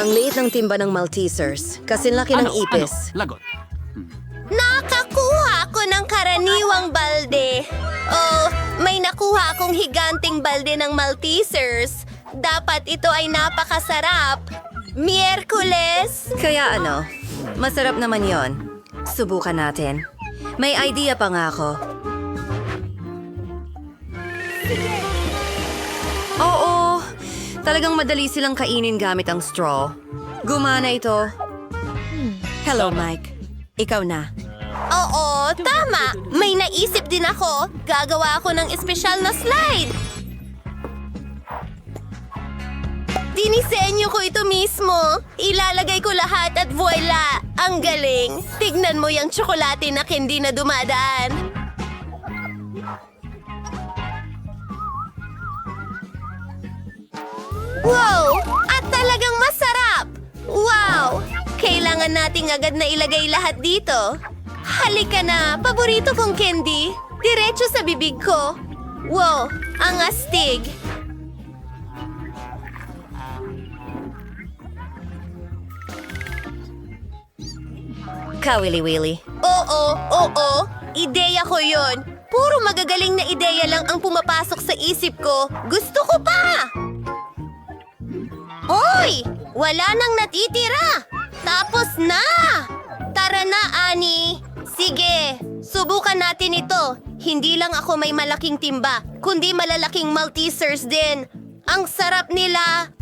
Ang liit ng timba ng Maltesers. Kasinlaki ng Ano? ipis. Ano? Lagot. Nakakuha ako ng karaniwang balde. Oh, may nakuha akong higanting balde ng Maltesers. Dapat ito ay napakasarap. Miyerkules! Kaya ano, masarap naman yon. Subukan natin. May idea pa nga ako. Oo, talagang madali silang kainin gamit ang straw. Gumana ito. Hello, Mike. Ikaw na. Oo, tama. May naisip din ako. Gagawa ako ng espesyal na slide. Dinisenyo ko ito mismo. Ilalagay ko lahat at voila! Ang galing! Tignan mo yung tsokolate na hindi na dumadaan. Wow! At talagang masarap! Wow! Kailangan nating agad na ilagay lahat dito. Halika na, paborito kong candy. Diretso sa bibig ko. Wow, ang astig. Kawili-wili. Oo, oo, ideya ko yon. Puro magagaling na ideya lang ang pumapasok sa isip ko. Gusto ko pa! Hoy! Wala nang natitira! Tapos na! Tara na, Ani! Sige, subukan natin ito. Hindi lang ako may malaking timba, kundi malalaking Maltesers din. Ang sarap nila!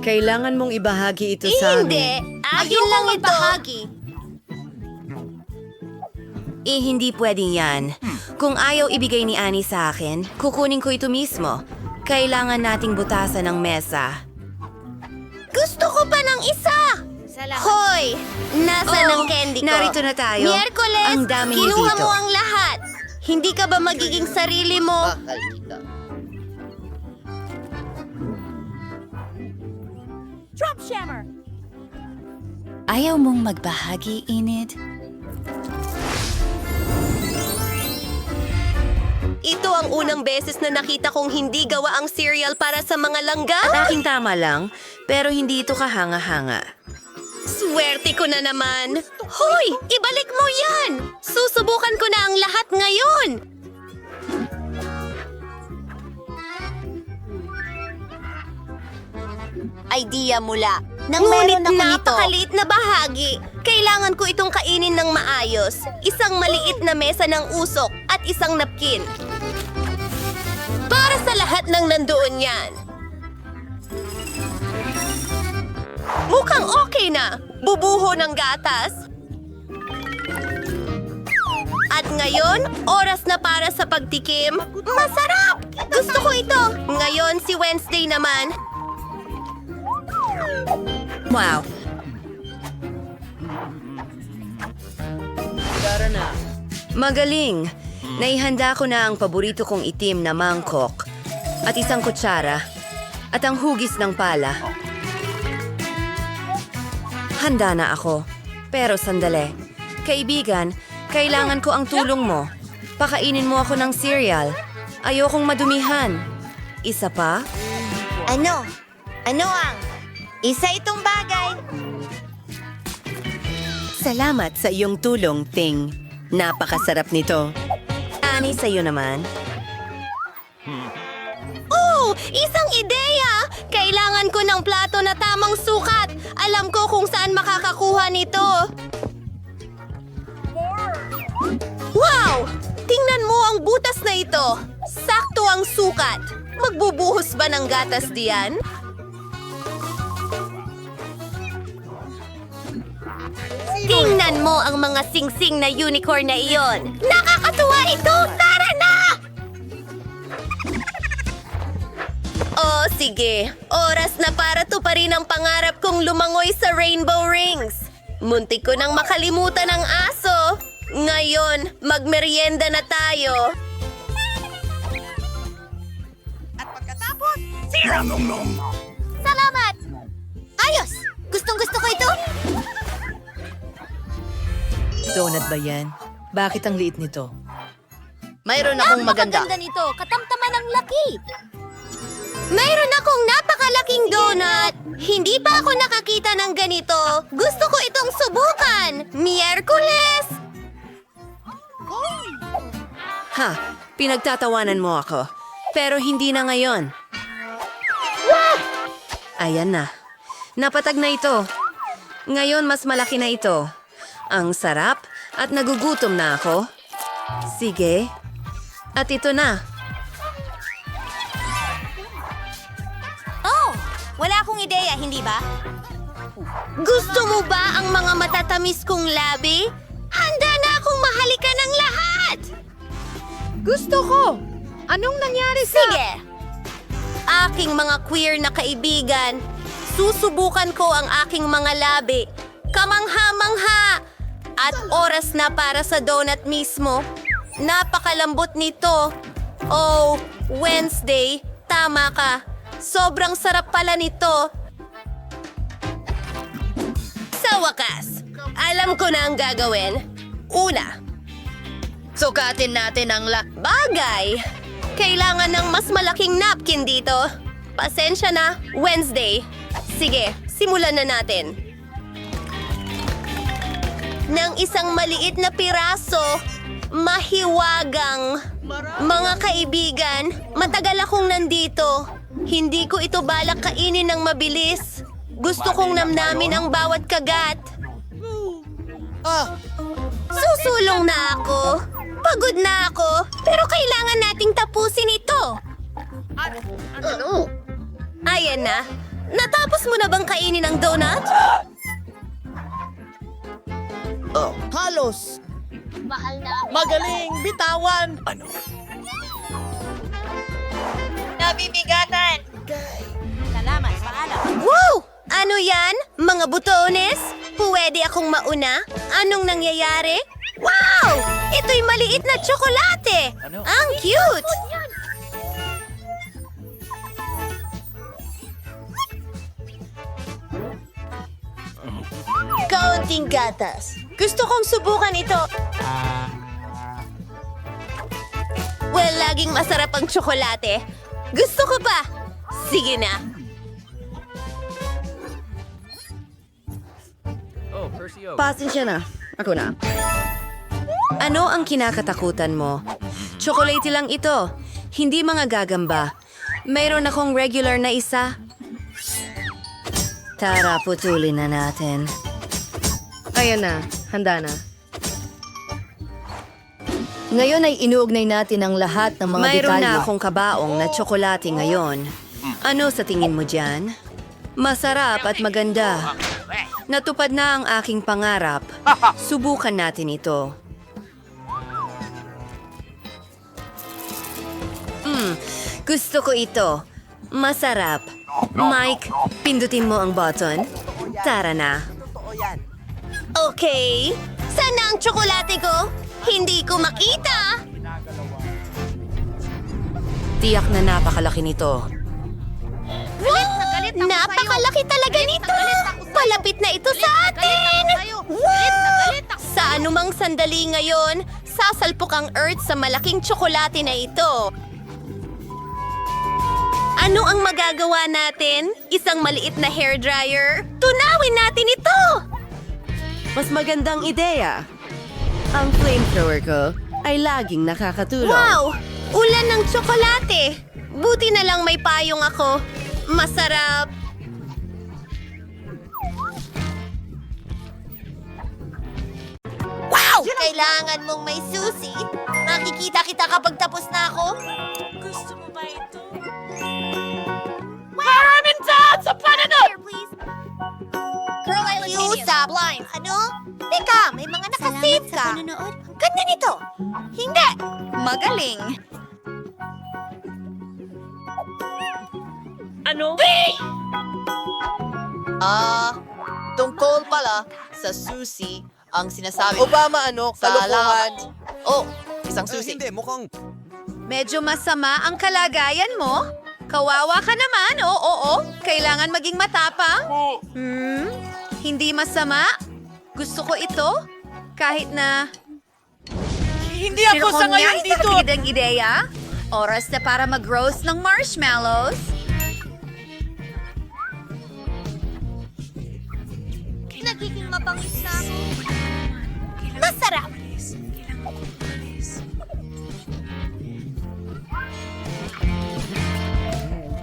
Kailangan mong ibahagi ito sa Hindi! amin. Ayun lang ito! Eh, hindi pwedeng yan. Kung ayaw ibigay ni Annie sa akin, kukunin ko ito mismo. Kailangan nating butasan ng mesa. Gusto ko pa ng isa! Hoy! Nasa Oo, ng candy ko? narito na tayo. Miyerkules, Ang dami kinuha dito. mo ang lahat. Hindi ka ba magiging sarili mo? Ayaw mong magbahagi, Enid? Ito ang unang beses na nakita kong hindi gawa ang cereal para sa mga langga. Aking tama lang, pero hindi ito kahanga-hanga. Swerte ko na naman. Hoy! Ibalik mo yan! Susubukan ko na ang lahat ngayon! Idea mula. Nang Ngunit meron ako napakaliit na bahagi. Kailangan ko itong kainin ng maayos. Isang maliit na mesa ng usok at isang napkin. Para sa lahat ng nandoon yan. Mukhang okay na. Bubuho ng gatas. At ngayon, oras na para sa pagtikim. Masarap! Gusto ko ito. Ngayon, si Wednesday naman. Wow! Magaling! Naihanda ko na ang paborito kong itim na mangkok at isang kutsara at ang hugis ng pala. Handa na ako. Pero sandali. Kaibigan, kailangan ko ang tulong mo. Pakainin mo ako ng cereal. Ayokong madumihan. Isa pa? Ano? Ano ang? Isa itong bagay. Salamat sa iyong tulong, Ting. Napakasarap nito. Ani, sa'yo naman. Oh! Isang ideya! Kailangan ko ng plato na tamang sukat. Alam ko kung saan makakakuha nito. Wow! Tingnan mo ang butas na ito. Sakto ang sukat. Magbubuhos ba ng gatas diyan? Tingnan mo ang mga singsing na unicorn na iyon. Nakakatuwa ito! Tara na! Oh, sige. Oras na para tuparin ang pangarap kong lumangoy sa Rainbow Rings. Muntik ko nang makalimutan ang aso. Ngayon, magmerienda na tayo. Salamat! Ayos! Gustong gusto ko ito? Donut ba yan? Bakit ang liit nito? Mayroon akong maganda. nito. Katamtaman ang laki. Mayroon akong napakalaking donut. Hindi pa ako nakakita ng ganito. Gusto ko itong subukan. Miyerkules! Ha, pinagtatawanan mo ako. Pero hindi na ngayon. Ayan na. Napatag na ito. Ngayon mas malaki na ito. Ang sarap at nagugutom na ako. Sige. At ito na. Oh, wala akong ideya, hindi ba? Gusto mo ba ang mga matatamis kong labi? Handa na akong mahalikan ng lahat! Gusto ko! Anong nangyari Sige! Aking mga queer na kaibigan, susubukan ko ang aking mga labi. Kamangha-mangha! At oras na para sa donut mismo. Napakalambot nito. Oh, Wednesday, tama ka. Sobrang sarap pala nito. Sa wakas, alam ko na ang gagawin. Una, sukatin natin ang la... Bagay! Kailangan ng mas malaking napkin dito. Pasensya na, Wednesday. Sige, simulan na natin. Ng isang maliit na piraso, mahiwagang. Mga kaibigan, matagal akong nandito. Hindi ko ito balak kainin ng mabilis. Gusto kong namnamin ang bawat kagat. Susulong na ako. Pagod na ako. Pero kailangan nating tapusin ito. Ano? Ayan na. Natapos mo na bang kainin ang donut? Halos. Magaling, bitawan. Ano? Nabibigatan. Salamat, paalam. Wow! Ano yan? Mga butones? Pwede akong mauna? Anong nangyayari? Wow! Ito'y maliit na tsokolate! Ang cute! Kaunting gatas. Gusto kong subukan ito. Well, laging masarap ang tsokolate. Gusto ko pa. Sige na. Pasensya na. Ako na. Ano ang kinakatakutan mo? Chocolate lang ito. Hindi mga gagamba. Mayroon akong regular na isa. Tara, putulin na natin. Ayan na, handa na. Ngayon ay inuugnay natin ang lahat ng mga Mayroon detalye. na akong kabaong na tsokolate ngayon. Ano sa tingin mo dyan? Masarap at maganda. Natupad na ang aking pangarap. Subukan natin ito. Mm, gusto ko ito. Masarap. Mike, pindutin mo ang button. Tara na. Okay. Sana ang tsokolate ko? Hindi ko makita. Tiyak na napakalaki nito. Wow! Napakalaki talaga nito! Palapit na ito sa atin! Sa anumang sandali ngayon, sasalpok ang Earth sa malaking tsokolate na ito. Ano ang magagawa natin? Isang maliit na hairdryer? Tunawin natin ito! Mas magandang ideya. Ang flamethrower ko ay laging nakakatulong. Wow! Ulan ng tsokolate! Buti na lang may payong ako. Masarap. Wow! Kailangan mong may susi. Makikita kita kapag tapos na ako. Gusto mo ba ito? Maraming dad sa pananood! Teka, may mga nakasave ka. Ganda nito. Hindi. Magaling. Ah, tungkol pala sa susi ang sinasabi. Obama ano, kalokohan. Oh, isang susi. Medyo masama ang kalagayan mo. Kawawa ka naman, oo, oo. Kailangan maging matapang. Hmm? Hindi masama? Gusto ko ito. Kahit na... Hindi ako sa ngayon dito. Ang ideya. Oras na para mag-roast ng marshmallows. nagiging mapangis na ako. Masarap!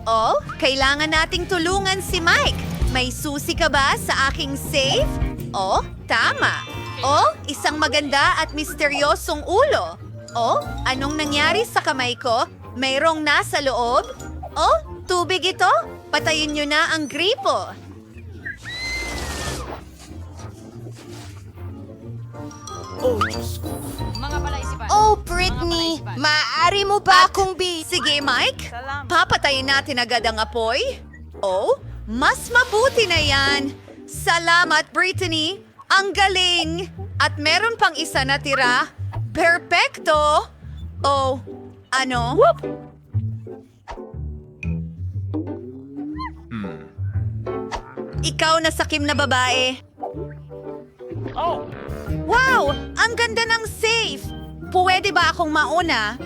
Oh, kailangan nating tulungan si Mike. May susi ka ba sa aking safe? Oh, tama. Oh, isang maganda at misteryosong ulo. Oh, anong nangyari sa kamay ko? Mayroong nasa loob? Oh, tubig ito? Patayin nyo na ang gripo. Oh, Britney! Maaari mo ba akong bi... Sige, Mike. Papatayin natin agad ang apoy. Oh, mas mabuti na yan. Salamat, Brittany. Ang galing. At meron pang isa na tira. Perfecto. Oh, ano? Ikaw na sakim na babae. Wow! Ang ganda ng safe! Pwede ba akong mauna?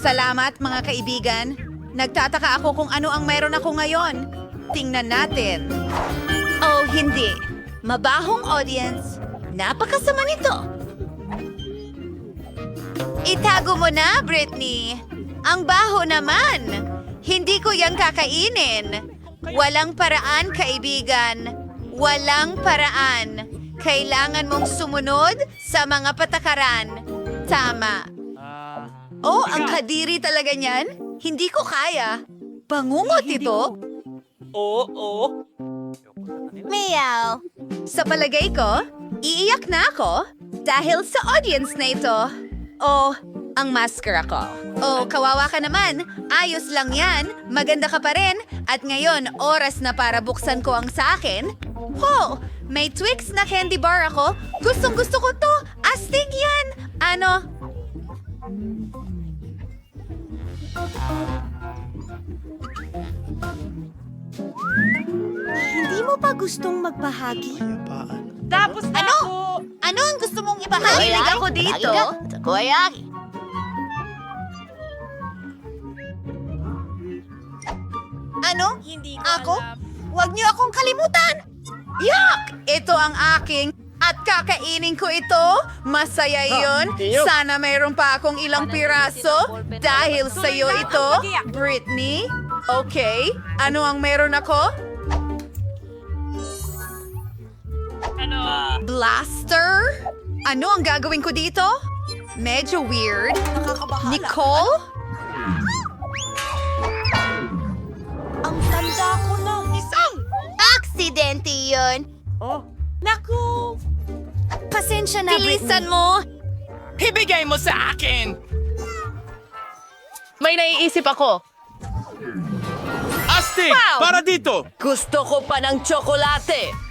Salamat, mga kaibigan. Nagtataka ako kung ano ang meron ako ngayon. Tingnan natin. Hindi. Mabahong audience. Napakasama nito. Itago mo na, Britney. Ang baho naman. Hindi ko yang kakainin. Walang paraan, kaibigan. Walang paraan. Kailangan mong sumunod sa mga patakaran. Tama. Oh, ang kadiri talaga niyan. Hindi ko kaya. Bangungot ito. Meow! Sa palagay ko, iiyak na ako dahil sa audience na ito. Oh, ang maskara ko. Oh, kawawa ka naman. Ayos lang yan. Maganda ka pa rin. At ngayon, oras na para buksan ko ang sa akin. Ho! May Twix na candy bar ako. Gustong gusto ko to. Astig yan. Ano? Mo ba gustong magbahagi? Tapos na Ano? ako. Ano ang gusto mong ibahagi? ako dito. Koyaki. Ano? Hindi ko Ako? alam. Huwag niyo akong kalimutan! Yak! Ito ang aking at kakainin ko ito. Masaya yun. Sana mayroon pa akong ilang piraso dahil sa iyo ito, Britney. Okay, ano ang meron ako? Blaster? Ano ang gagawin ko dito? Medyo weird. Nicole? Ang tanda ko ng isang... Aksidente yun! Oh. Naku! Pasensya na, Bilisan mo! Ibigay mo sa akin! May naiisip ako. Astig! Para dito! Gusto ko pa ng tsokolate.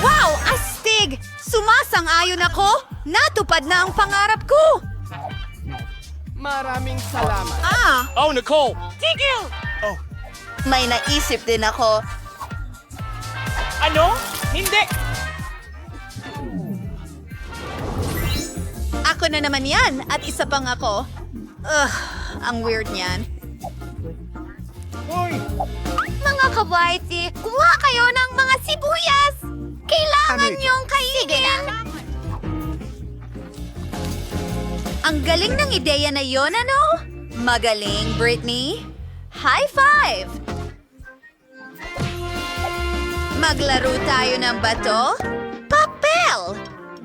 Wow! Astig! Sumasang-ayon ako! Natupad na ang pangarap ko! Maraming salamat. Ah! Oh, Nicole! Tigil! May naisip din ako. Ano? Hindi! Ako na naman yan at isa pang ako. Ugh, ang weird niyan. Mga kabaiti, kuha kayo ng mga sibuyas! Kailangan niyong kainin! Ang galing ng ideya na yon, ano? Magaling, Britney. High five! Maglaro tayo ng bato? Papel!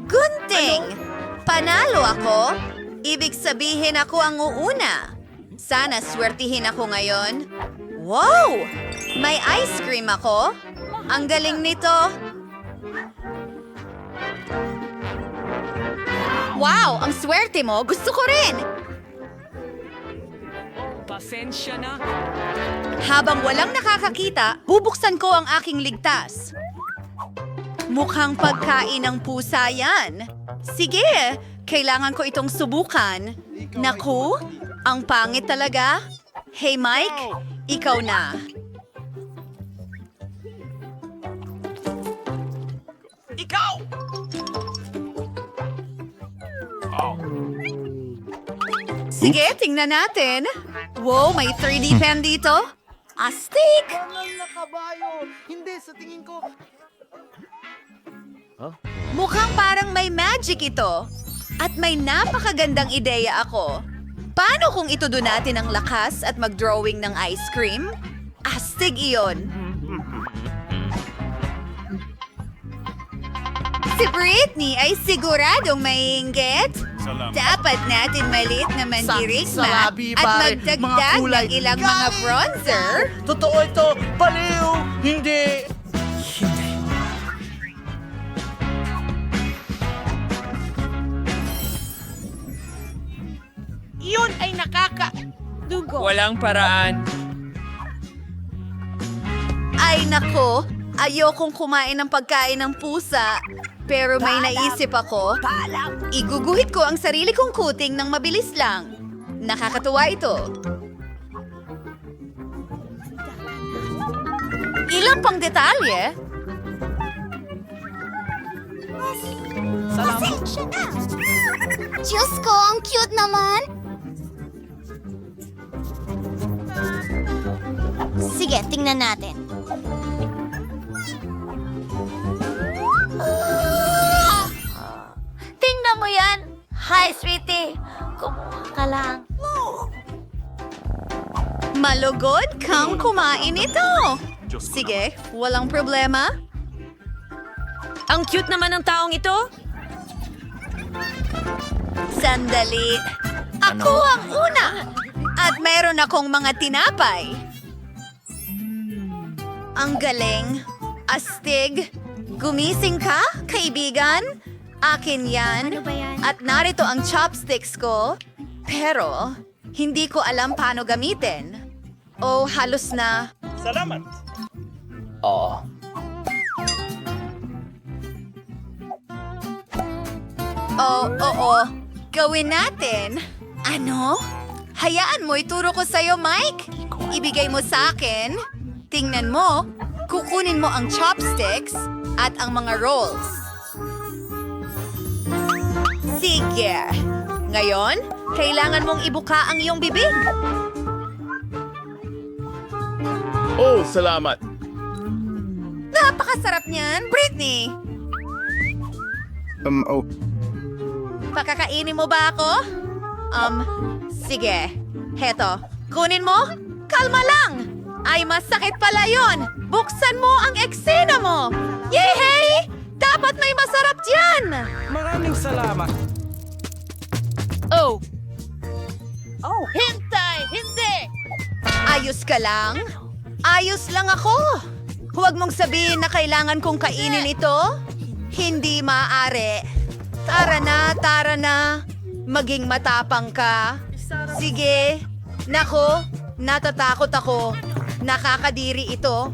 Gunting! Panalo ako? Ibig sabihin ako ang uuna. Sana swertihin ako ngayon. Wow! May ice cream ako? Ang galing nito. Wow! Ang swerte mo! Gusto ko rin! Pasensya na. Habang walang nakakakita, bubuksan ko ang aking ligtas. Mukhang pagkain ng pusa yan. Sige, kailangan ko itong subukan. Naku, ang pangit talaga. Hey Mike, ikaw na. Ikaw! Sige, tingnan natin. Wow, may 3D pen dito. Astig! Mukhang parang may magic ito. At may napakagandang ideya ako. Paano kung itudo natin ang lakas at mag-drawing ng ice cream? Astig iyon. Si Britney ay siguradong maiinggit. Dapat natin maliit na mandirigma Salabi, at pare. magdagdag Mga kulay. ng ilang mga bronzer. Totoo ito! Baliw! Hindi! Iyon ay nakaka... Walang paraan. Ay nako, ayokong kumain ng pagkain ng pusa. Pero may naisip ako. Iguguhit ko ang sarili kong kuting ng mabilis lang. Nakakatuwa ito. Ilang pang detalye? Diyos ko, ang cute naman! Sige, tingnan natin. Tingnan mo yan! Hi, sweetie! Kumuha ka lang. Malugod kang kumain ito. Sige, walang problema. Ang cute naman ng taong ito. Sandali. Ako ang una. At meron akong mga tinapay. Ang galing. Astig. Gumising ka, kaibigan? Akin yan. Ano ba yan? At narito ang chopsticks ko. Pero, hindi ko alam paano gamitin. O halos na. Salamat. Oh, oo. Gawin natin. Ano? Hayaan mo, ituro ko sa'yo, Mike. Ibigay mo sa akin. Tingnan mo, kukunin mo ang chopsticks at ang mga rolls. Sige. Ngayon, kailangan mong ibuka ang iyong bibig. Oh, salamat. Napakasarap niyan, Britney. Um, oh. Pakakainin mo ba ako? Um, sige. Heto, kunin mo? Kalma lang! Ay, masakit pala yon. Buksan mo ang eksena mo! Yehey! Dapat may masarap dyan! Maraming salamat. Oh! Oh! Hintay! Hindi! Ayos ka lang? Ayos lang ako. Huwag mong sabihin na kailangan kong kainin ito. Hindi maaari. Tara na, tara na. Maging matapang ka. Sige. Nako, natatakot ako. Nakakadiri ito.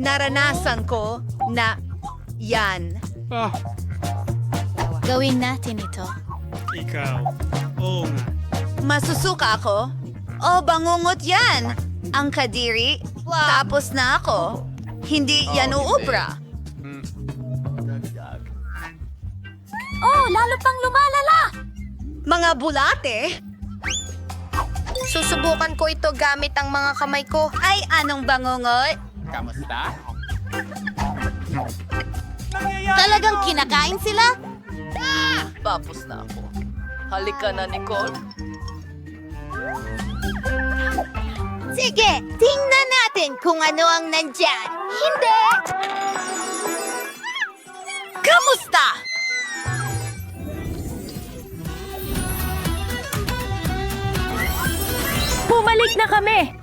Naranasan ko na yan. Ah, Gawin natin ito. ikaw. Oo nga. Masusuka ako? O bangungot yan. Ang kadiri. Tapos na ako. Hindi yan uubra. Oh, lalo pang lumalala! Mga bulate? Susubukan ko ito gamit ang mga kamay ko. Ay, anong bangungot? Talagang kinakain sila? Tapos na ako. Halika na, Nicole. Sige, tingnan natin kung ano ang nandyan. Hindi! Kamusta? Bumalik na kami!